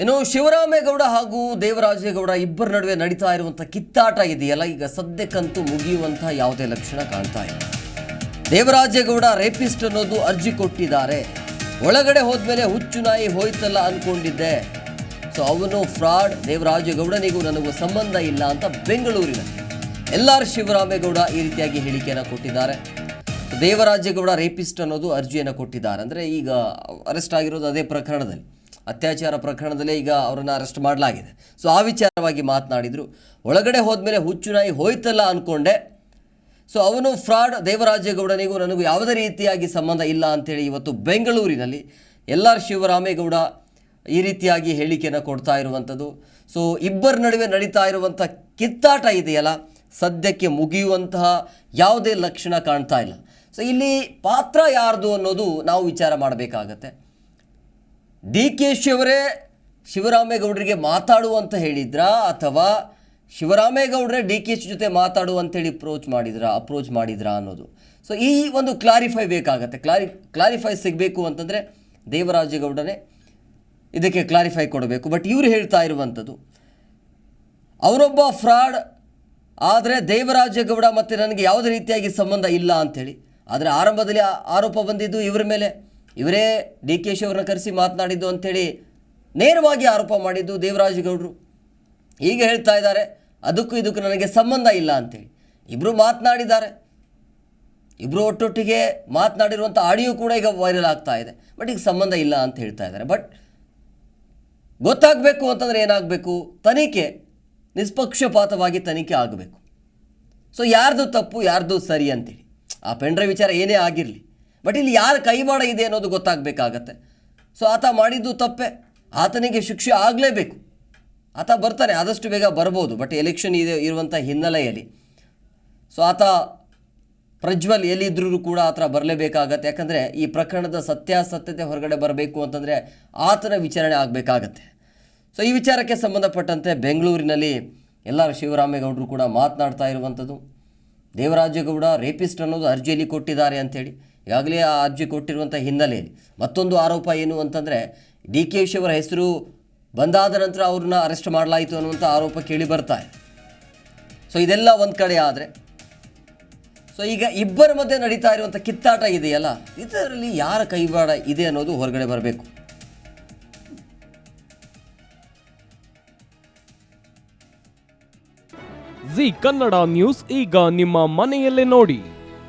ಇನ್ನು ಶಿವರಾಮೇಗೌಡ ಹಾಗೂ ದೇವರಾಜೇಗೌಡ ಇಬ್ಬರ ನಡುವೆ ನಡೀತಾ ಇರುವಂಥ ಕಿತ್ತಾಟ ಇದೆಯಲ್ಲ, ಈಗ ಸದ್ಯಕ್ಕಂತೂ ಮುಗಿಯುವಂತಹ ಯಾವುದೇ ಲಕ್ಷಣ ಕಾಣ್ತಾ ಇಲ್ಲ. ದೇವರಾಜೇಗೌಡ ರೇಪಿಸ್ಟ್ ಅನ್ನೋದು ಅರ್ಜಿ ಕೊಟ್ಟಿದ್ದಾರೆ. ಒಳಗಡೆ ಹೋದ್ಮೇಲೆ ಹುಚ್ಚು ನಾಯಿ ಹೋಯ್ತಲ್ಲ ಅನ್ಕೊಂಡಿದ್ದೆ. ಸೊ ಅವನು ಫ್ರಾಡ್, ದೇವರಾಜೇಗೌಡನಿಗೂ ನನಗೂ ಸಂಬಂಧ ಇಲ್ಲ ಅಂತ ಬೆಂಗಳೂರಿನ ಎಲ್ ಆರ್ ಶಿವರಾಮೇಗೌಡ ಈ ರೀತಿಯಾಗಿ ಹೇಳಿಕೆಯನ್ನು ಕೊಟ್ಟಿದ್ದಾರೆ. ದೇವರಾಜೇಗೌಡ ರೇಪಿಸ್ಟ್ ಅನ್ನೋದು ಅರ್ಜಿಯನ್ನು ಕೊಟ್ಟಿದ್ದಾರೆ. ಅಂದರೆ ಈಗ ಅರೆಸ್ಟ್ ಆಗಿರೋದು ಅದೇ ಪ್ರಕರಣದಲ್ಲಿ. ಅತ್ಯಾಚಾರ ಪ್ರಕರಣದಲ್ಲೇ ಈಗ ಅವರನ್ನು ಅರೆಸ್ಟ್ ಮಾಡಲಾಗಿದೆ. ಸೊ ಆ ವಿಚಾರವಾಗಿ ಮಾತನಾಡಿದರು. ಒಳಗಡೆ ಹೋದ್ಮೇಲೆ ಹುಚ್ಚು ನಾಯಿ ಹೋಯ್ತಲ್ಲ ಅಂದ್ಕೊಂಡೆ ಸೊ ಅವನು ಫ್ರಾಡ್, ದೇವರಾಜೇಗೌಡನಿಗೂ ನನಗೂ ಯಾವುದೇ ರೀತಿಯಾಗಿ ಸಂಬಂಧ ಇಲ್ಲ ಅಂತೇಳಿ ಇವತ್ತು ಬೆಂಗಳೂರಿನಲ್ಲಿ ಎಲ್ ಆರ್ ಶಿವರಾಮೇಗೌಡ ಈ ರೀತಿಯಾಗಿ ಹೇಳಿಕೆಯನ್ನು ಕೊಡ್ತಾ ಇರುವಂಥದ್ದು. ಸೊ ಇಬ್ಬರ ನಡುವೆ ನಡೀತಾ ಇರುವಂಥ ಕಿತ್ತಾಟ ಇದೆಯಲ್ಲ, ಸದ್ಯಕ್ಕೆ ಮುಗಿಯುವಂತಹ ಯಾವುದೇ ಲಕ್ಷಣ ಕಾಣ್ತಾ ಇಲ್ಲ. ಸೊ ಇಲ್ಲಿ ಪಾತ್ರ ಯಾರ್ದು ಅನ್ನೋದು ನಾವು ವಿಚಾರ ಮಾಡಬೇಕಾಗತ್ತೆ. ಡಿ ಕೆ ಶಿವರೇ ಶಿವರಾಮೇಗೌಡರಿಗೆ ಮಾತಾಡು ಅಂತ ಹೇಳಿದ್ರಾ? ಅಥವಾ ಶಿವರಾಮೇಗೌಡರೇ ಡಿ ಕೆ ಶಿ ಜೊತೆ ಮಾತಾಡು ಅಂತೇಳಿ ಅಪ್ರೋಚ್ ಮಾಡಿದ್ರಾ? ಅಪ್ರೋಚ್ ಮಾಡಿದ್ರಾ ಅನ್ನೋದು. ಸೊ ಈ ಒಂದು ಕ್ಲಾರಿಫೈ ಬೇಕಾಗತ್ತೆ. ಕ್ಲಾರಿ ಕ್ಲಾರಿಫೈ ಸಿಗಬೇಕು ಅಂತಂದರೆ ದೇವರಾಜೇಗೌಡರೇ ಇದಕ್ಕೆ ಕ್ಲಾರಿಫೈ ಕೊಡಬೇಕು. ಬಟ್ ಇವರು ಹೇಳ್ತಾ ಇರುವಂಥದ್ದು ಅವರೊಬ್ಬ ಫ್ರಾಡ್ ಆದರೆ ದೇವರಾಜೇಗೌಡ ಮತ್ತು ನನಗೆ ಯಾವುದೇ ರೀತಿಯಾಗಿ ಸಂಬಂಧ ಇಲ್ಲ ಅಂಥೇಳಿ ಆದರೆ ಆರಂಭದಲ್ಲಿ ಆರೋಪ ಬಂದಿದ್ದು ಇವರ ಮೇಲೆ. ಇವರೇ ಡಿ ಕೆ ಶಿ ಅವ್ರನ್ನ ಕರೆಸಿ ಮಾತನಾಡಿದ್ದು ಅಂಥೇಳಿ ನೇರವಾಗಿ ಆರೋಪ ಮಾಡಿದ್ದು ದೇವರಾಜಗೌಡರು. ಈಗ ಹೇಳ್ತಾ ಇದ್ದಾರೆ, ಅದಕ್ಕೂ ಇದಕ್ಕೂ ನನಗೆ ಸಂಬಂಧ ಇಲ್ಲ ಅಂತೇಳಿ ಇಬ್ಬರು ಮಾತನಾಡಿದ್ದಾರೆ. ಇಬ್ಬರು ಒಟ್ಟೊಟ್ಟಿಗೆ ಮಾತನಾಡಿರುವಂಥ ಆಡಿಯೋ ಕೂಡ ಈಗ ವೈರಲ್ ಆಗ್ತಾ ಇದೆ. ಬಟ್ ಈಗ ಸಂಬಂಧ ಇಲ್ಲ ಅಂತ ಹೇಳ್ತಾ ಇದ್ದಾರೆ. ಬಟ್ ಗೊತ್ತಾಗಬೇಕು ಅಂತಂದರೆ ಏನಾಗಬೇಕು? ತನಿಖೆ, ನಿಷ್ಪಕ್ಷಪಾತವಾಗಿ ತನಿಖೆ ಆಗಬೇಕು. ಸೊ ಯಾರ್ದು ತಪ್ಪು, ಯಾರ್ದು ಸರಿ ಅಂತೇಳಿ ಆ ಪೆಂಡ್ರ ವಿಚಾರ ಏನೇ ಆಗಿರಲಿ. ಬಟ್ ಇಲ್ಲಿ ಯಾರ ಕೈವಾಡ ಇದೆ ಅನ್ನೋದು ಗೊತ್ತಾಗಬೇಕಾಗತ್ತೆ. ಸೊ ಆತ ಮಾಡಿದ್ದು ತಪ್ಪೆ. ಆತನಿಗೆ ಶಿಕ್ಷೆ ಆಗಲೇಬೇಕು. ಆತ ಬರ್ತಾನೆ, ಆದಷ್ಟು ಬೇಗ ಬರ್ಬೋದು. ಬಟ್ ಎಲೆಕ್ಷನ್ ಇದೆ ಇರುವಂಥ ಹಿನ್ನೆಲೆಯಲ್ಲಿ. ಸೊ ಆತ ಪ್ರಜ್ವಲ್ ಎಲ್ಲಿದ್ರೂ ಕೂಡ ಆತ ಬರಲೇಬೇಕಾಗತ್ತೆ. ಯಾಕಂದರೆ ಈ ಪ್ರಕರಣದ ಸತ್ಯಾಸತ್ಯತೆ ಹೊರಗಡೆ ಬರಬೇಕು ಅಂತಂದರೆ ಆತನ ವಿಚಾರಣೆ ಆಗಬೇಕಾಗತ್ತೆ. ಸೊ ಈ ವಿಚಾರಕ್ಕೆ ಸಂಬಂಧಪಟ್ಟಂತೆ ಬೆಂಗಳೂರಿನಲ್ಲಿ ಎಲ್ಲರೂ ಶಿವರಾಮೇಗೌಡರು ಕೂಡ ಮಾತನಾಡ್ತಾ ಇರುವಂಥದ್ದು ದೇವರಾಜೇಗೌಡ ರೇಪಿಸ್ಟ್ ಅನ್ನೋದು ಅರ್ಜಿಯಲ್ಲಿ ಕೊಟ್ಟಿದ್ದಾರೆ ಅಂಥೇಳಿ ಈಗಾಗಲೇ ಆ ಅರ್ಜಿ ಕೊಟ್ಟಿರುವಂಥ ಹಿನ್ನೆಲೆಯಲ್ಲಿ ಮತ್ತೊಂದು ಆರೋಪ ಏನು ಅಂತಂದರೆ ಡಿ ಕೆ ಹೆಸರು ಬಂದಾದ ನಂತರ ಅವ್ರನ್ನ ಅರೆಸ್ಟ್ ಮಾಡಲಾಯಿತು ಅನ್ನುವಂಥ ಆರೋಪ ಕೇಳಿ ಬರ್ತಾ ಸೊ, ಇದೆಲ್ಲ ಒಂದು ಕಡೆ ಆದರೆ, ಸೊ, ಈಗ ಇಬ್ಬರ ಮಧ್ಯೆ ನಡೀತಾ ಇರುವಂಥ ಕಿತ್ತಾಟ ಇದೆಯಲ್ಲ, ಇದರಲ್ಲಿ ಯಾರ ಕೈವಾಡ ಇದೆ ಅನ್ನೋದು ಹೊರಗಡೆ ಬರಬೇಕು. ಜಿ ಕನ್ನಡ ನ್ಯೂಸ್ ಈಗ ನಿಮ್ಮ ಮನೆಯಲ್ಲೇ ನೋಡಿ.